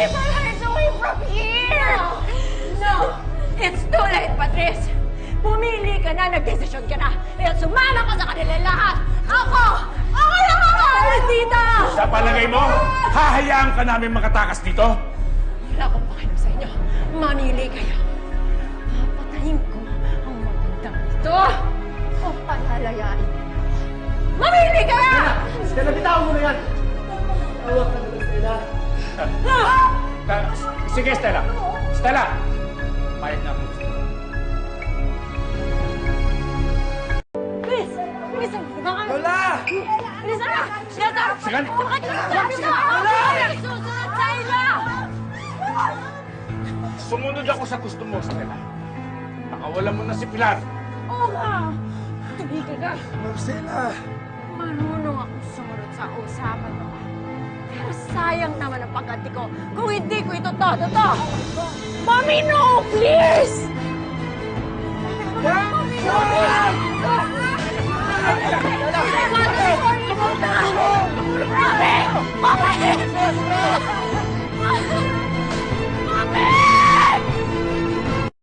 keep our hands away from here! No! It's too late, Patrice! Pumili ka na, nagdesisyon ka na! Kaya sumama ka sa kanila lahat! Ako! Ako lang ang aalis dito! Sa palagay mo, hahayaan ka namin makatakas dito? Wala akong pakialam sa inyo. Manili kayo. Papatayin ko ang magandang ito. O palalayain. Mamili ka na! Stella, bitawan mo na yan! Awa ka naman, Stella. Ta- Sige, Stella. Stella! Payag na ako. Please! Baka... Lola! Please, ano? Stella! Sige. Bakit yung sabi mo? Susunod sa ila! Sumunod ako sa gusto mo, Stella. Nakawala mo na si Pilar. Oo nga! Tumigil ka! Marcela! Marunong akong sumunod sa usapan mo. Sayang naman ang pagganti ko kung hindi ko ito todo to. Mommy, no! Please!